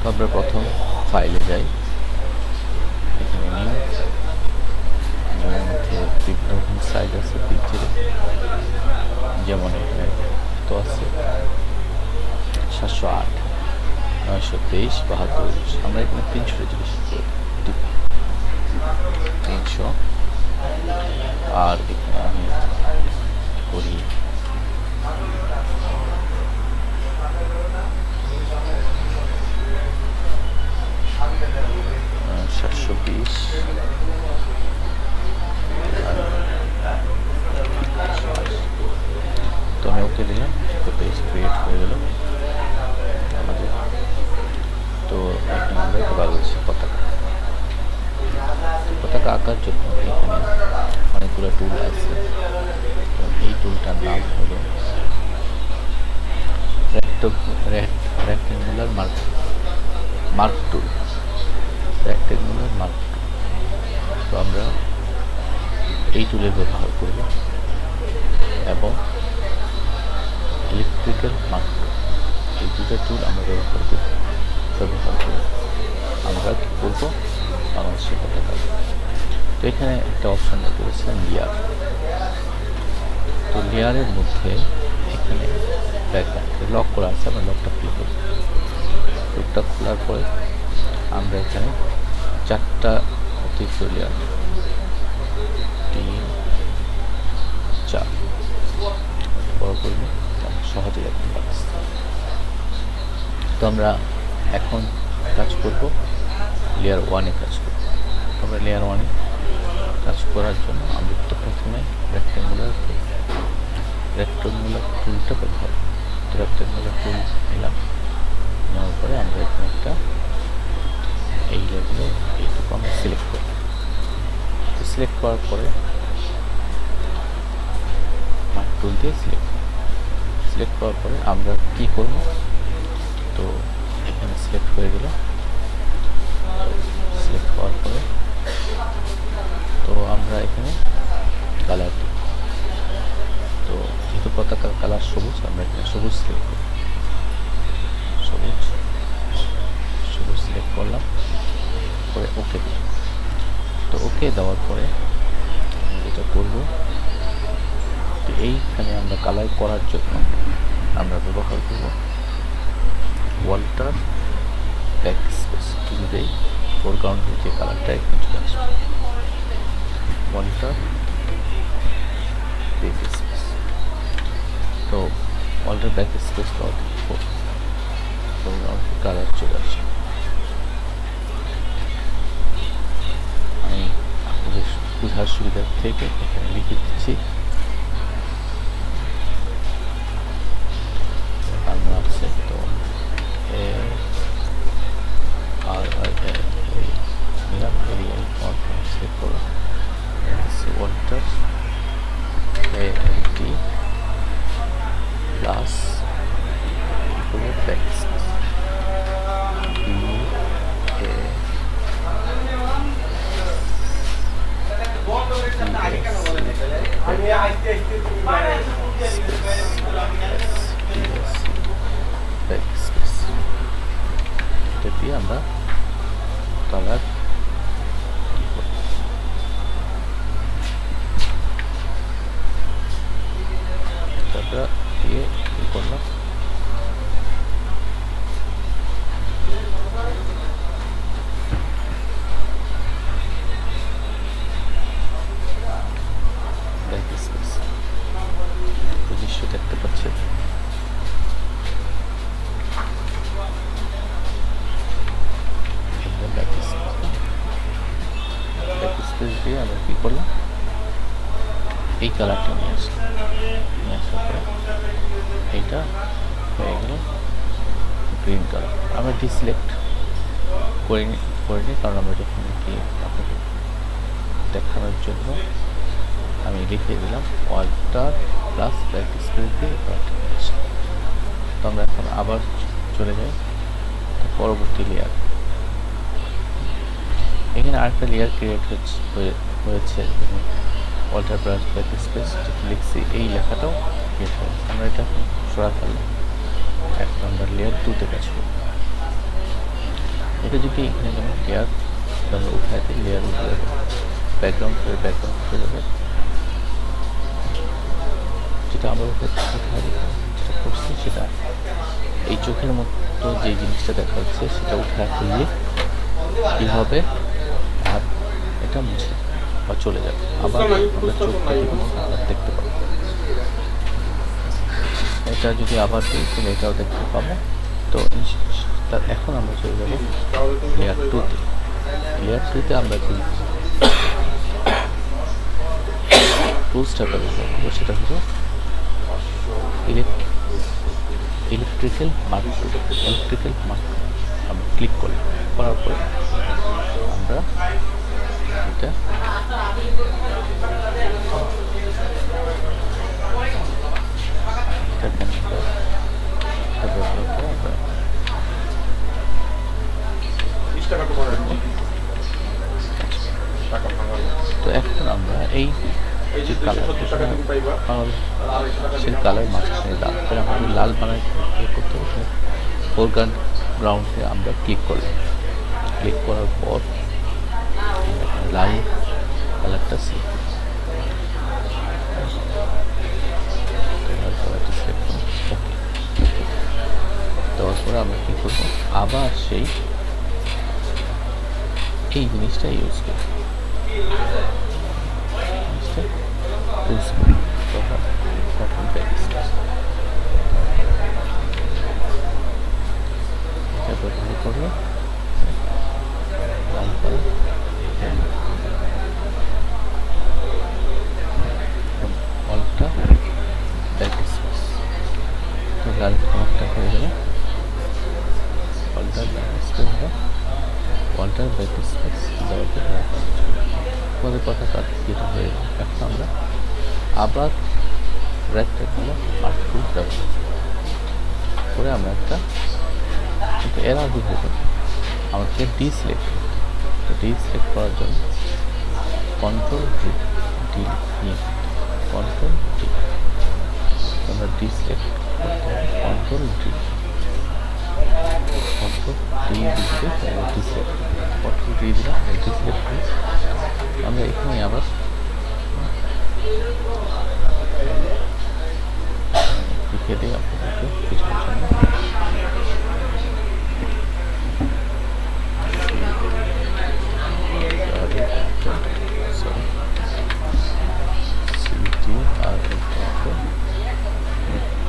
তো আমরা প্রথম ফাইলে যাই। বিভিন্ন সাইজ আছে পিকচারে যেমন এখানে তো আছে? সাতশো আট, নয়শো তেইশ, বাহাত্তর। আমরা এখানে তিনশো করি। তিনশো। আর এখানে আমি করি সাতশো বিশ তো আমি ওকে দিলাম তো পেজ ক্রিয়েট হয়ে গেল আমাদের তো এখানে আমরা একটা বাংলাদেশের পতাকা। পতাকা আঁকার জন্য এখানে অনেকগুলো টুল আছে। এই টুলটার নাম হলো rectangular mark mark tool rectangular mark তো আমরা এই টুলের ব্যবহার করব। এবং ইলেকট্রিক্যাল মার্ক এই দুটো টুল আমরা ব্যবহার করব। ব্যবহার করব। আমরা কী করব? বাংলাদেশের পতাকা তো এখানে একটা অপশন করেছে লেয়ার তো লেয়ারের মধ্যে এখানে লক করা আছে, আমরা লকটা খুলে করব। লকটা খোলার পরে আমরা এখানে চারটা অতিরিক্ত লেয়ার তিন, চার। বড় সহজে এখন পাচ্ছি। তো আমরা এখন কাজ করব। লেয়ার ওয়ানে কাজ করব। আমরা লেয়ার ওয়ানে কাজ করার জন্য আমরা তো প্রথমে রেক্টেঙ্গুলার রেক্টেঙ্গুলার টুলটা ব্যবহার রেক্টেঙ্গুলার টুল নিলাম। নেওয়ার পরে আমরা এখানে একটা এই লেভেলে এইটুকু আমরা সিলেক্ট করব। সিলেক্ট করার পরে টুল দিয়ে সিলেক্ট সিলেক্ট করার পরে আমরা কি করব? তো এখানে সিলেক্ট হয়ে গেল। সিলেক্ট করার পরে, তো আমরা এখানে কালার তো যেহেতু পতাকার কালার সবুজ, আমরা এখানে সবুজ সিলেক্ট করি। সবুজ সবুজ সিলেক্ট করলাম। করে ওকে দিলাম তো ওকে দেওয়ার পরে যেটা করব তো এইখানে আমরা কালার করার জন্য আমরা ব্যবহার করব ওয়ালটার ব্যাক স্পেস যদি দেই ফোরগ্রাউন্ডের যে কালারটা এখানে দিয়ে আমরা কালার তারপরে দিয়ে কি করলাম ব্যাক স্পেস দৃশ্য দেখতে পাচ্ছেন ব্যাক স্পেস দিয়ে আমরা কী করলাম এই কালারটা নিয়ে আসলাম। নিয়ে আসার পরে এইটা হয়ে গেল গ্রিন কালার আমরা ডিসিলেক্ট করে করে নিই কারণ আমরা যখন কি আপনাকে দেখানোর জন্য আমি লিখে দিলাম ওয়াল্টার প্লাস ব্যাক স্পেস দিয়ে কালারটা নিয়ে আসলাম। তো আমরা এখন আবার চলে যাই পরবর্তী লেয়ার এখানে আরেকটা লেয়ার ক্রিয়েট হয়েছে। অল্টার ব্রাশ ব্যাক স্পেস যেটা লিখছি এই লেখাটাও আমরা এটা সরা ফেললাম এখন আমরা লেয়ার দুতে কাজ এটা যদি এখানে যেমন লেয়ার আমরা উঠাই দিই লেয়ার উঠে যাবে। ব্যাকগ্রাউন্ড করে ব্যাকগ্রাউন্ড উঠে যাবে। যেটা আমরা উঠে যেটা করছি সেটা এই চোখের মতো যে জিনিসটা দেখা যাচ্ছে সেটা উঠে ফেললে কী হবে? আর এটা মুছে বা চলে যাবে। আবার আমরা চোখটা দেখুন দেখতে পাবো। এটা যদি আবার তাহলে এটাও দেখতে পাবো। তো এখন আমরা চলে যাব লেয়ার টুতে লেয়ার টুতে আমরা যে টুলসটা ব্যবহার করব সেটা হলো ইলেকট্রিক্যাল মার্ক ইলেকট্রিক্যাল মার্ক আমরা ক্লিক করি করার পরে আমরা এটা। তো এখন আমরা এই কালার সেই কালার মাঝখানে লাল তাহলে আমাদের করতে হবে ফোরগ্রাউন্ড গ্রাউন্ডে আমরা ক্লিক করলাম। ক্লিক করার পর লাল কালারটা সিলেক্ট দেওয়ার পরে আমরা কী করব? আবার সেই এই জিনিসটা ইউজ করি জিনিসটা ইউজ করি। তখন তখন প্র্যাকটিস এটা করব লাল কালার অলটা ব্যাক স্পেস তো লাল কালারটা হয়ে গেল অলটার ব্যাক স্পেস বা ওয়াল্টার ব্যাক স্পেস দেওয়ার পরে আমাদের কথা কাজ যেটা হয়ে গেল এখন আমরা আবার রেক্টেঙ্গুলার মার্ক টুল ব্যবহার করি। করে আমরা একটা কিন্তু এর আমাকে ডি সিলেক্ট ডি সিলেক্ট করার জন্য কন্ট্রোল ডি ডি নিয়ে কন্ট্রোল ডি আমরা ডি সিলেক্ট করতে কন্ট্রোল ডি কন্ট্রোল ডি দিতে ডি সিলেক্ট কন্ট্রোল ডি দিলাম ডি সিলেক্ট করি আমরা এখানে আবার লিখে দিই আপনাদেরকে কিছুর জন্য sorry C T R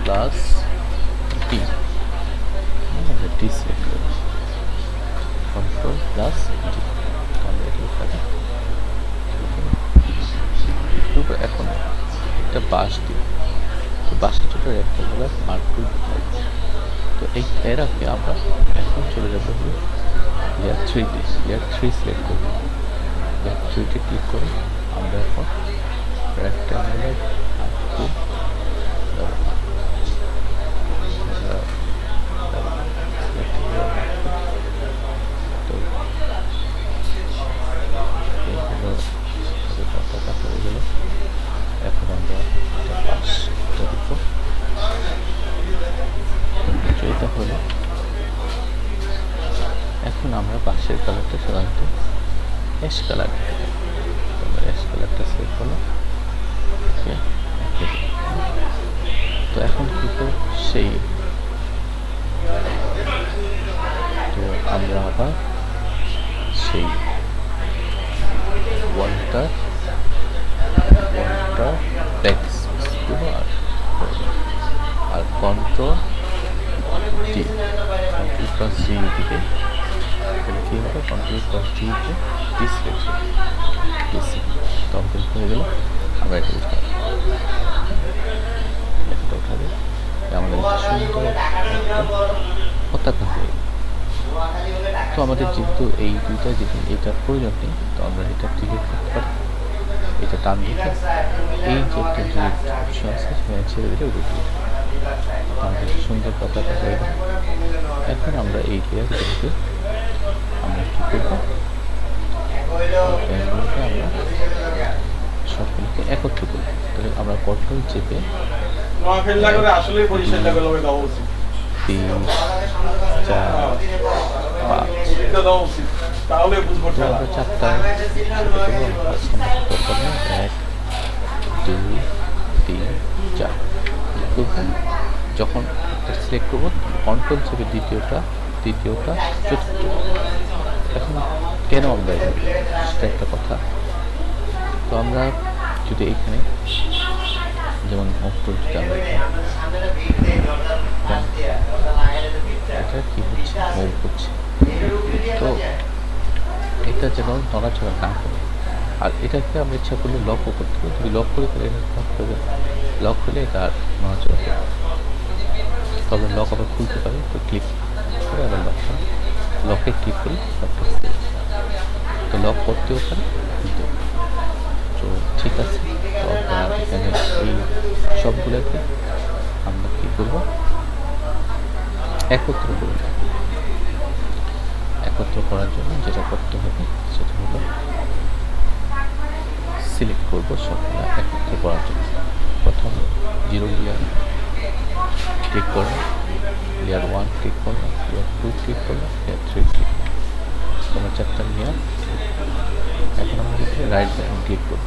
plus T আমরা ডি সিলেক্ট করি কন্ট্রোল প্লাস এখন একটা বাঁশ দিই তো বাঁশের ছোটো রেক্টাঙ্গুলার মার্কুল তো এই এরাকে আমরা এখন চলে যাব হলো লেয়ার থ্রিতে লেয়ার থ্রি সিলেক্ট করব লেয়ার থ্রিতে ক্লিক করে আমরা এখন রেক্টাঙ্গুলার মার্কুল তো এইগুলো কথাটা হয়ে গেল এখন আমরা এটা পাঁচটা দিব তো এটা হলো এখন আমরা পাশের কালারটা সাধারণত অ্যাশ কালার অ্যাশ কালারটা সিলেক্ট করলাম। তো এখন কী করব সেই। তো আমরা আবার সেই ওয়ালটা ওয়ালটা ব্যাক আর আর কন্ট্রোল জি দিকে তাহলে কী হবে কন্ট্রোল ডিতে ডিসলেকশন ডিসি কমপ্লিট হয়ে গেল আমরা এটা উঠে এটা উঠা আমাদের সুন্দর পতাকা হয়ে তো আমাদের যেহেতু এই দুইটা যেহেতু এইটার প্রয়োজন নেই, তো আমরা এটা ডিলিট করতে পারি। এটা টান দিতে এই যে একটা ডিলিট অপশন আছে, সেখানে ছেড়ে দিলে ওটা আমাদের সুন্দর কথাটা হয়ে এখন আমরা এই লেয়ারগুলোকে আমরা কী করব লেয়ারগুলোকে আমরা সবগুলোকে একত্র করব তাহলে আমরা কন্ট্রোল চেপে করে তিন চার চারটা এক দুই তিন চার। যখন সিলেক্ট করব কন্ট্রোল চেপে দ্বিতীয়টা তৃতীয়টা চতুর্থ। এখন কেন আমরা সেটা একটা কথা। তো আমরা যদি এখানে যেমন এটা কি হচ্ছে? করছে তো এটা যেন নড়াচড়া না করে। আর এটাকে আমরা ইচ্ছা করলে লকও করতে পারি। যদি লক করি তাহলে এটা লক করবে লক হলে এটা আর নড়াচড়া করবে তবে লক আবার খুলতে পারি। তো ক্লিক করে আবার লকটা লকে ক্লিক করি লকটা খুলে তো লক করতেও পারি তো ঠিক আছে, তো আমরা এখানে এই সবগুলোকে আমরা কী করব? একত্র করে একত্র করার জন্য যেটা করতে হবে সেটা হলো সিলেক্ট করব সবগুলো একত্র করার জন্য। প্রথম জিরো লেয়ার ক্লিক করলাম লেয়ার ওয়ান ক্লিক করলাম লেয়ার টু ক্লিক করলাম লেয়ার থ্রি ক্লিক করলাম চারটা লেয়ার এখন আমরা রাইট বাটন ক্লিক করব।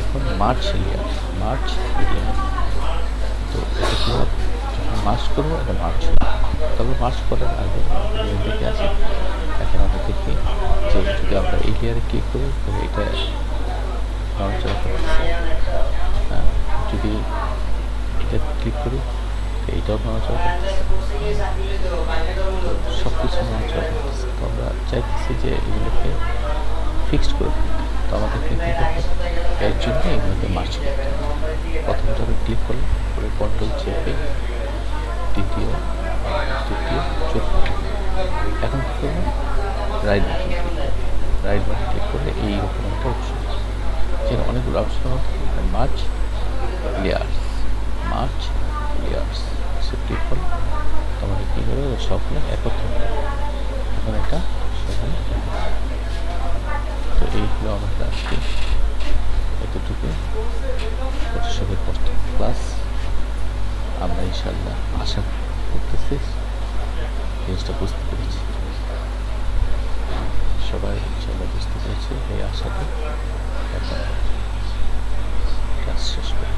এখন মার্চ লেয়ার মার্চ লেয়ার তো এটা কি যখন মার্চ করব এটা মার্চ তবে মার্চ করার আগে দেখে আসি। এখন আমরা দেখি যে যদি আমরা এই লেয়ারে ক্লিক করি তাহলে এটা নড়াচড়া করতেছে হ্যাঁ, যদি এটা ক্লিক করি এইটাও নড়াচড়া করতেছে সব কিছু নড়াচড়া করতেছে তো আমরা চাইতেছি যে এগুলোকে ফিক্সড করে তো আমাদের এর জন্য এগুলোকে মার্চ করতে প্রথমটা আমি ক্লিক করলাম, করে কন্ট্রোল চেপে দ্বিতীয়, তৃতীয়, চতুর্থ। এখন কী করব? Right button right button click করলে এইরকম একটা অপশন যেখানে অনেকগুলো option merge layers merge years ফল তোমাদের কী করবে সবগুলো একত্র এখন এটা সেখানে তো এই হলো আমাদের আজকে এতটুকু। প্রশাসকের কষ্ট ক্লাস আমরা ইনশাল্লাহ আশা করতেছি, জিনিসটা বুঝতে পেরেছি। সবাই ইনশাল্লাহ বুঝতে পেরেছি এই আশাটা এখন ক্লাস শেষ করি।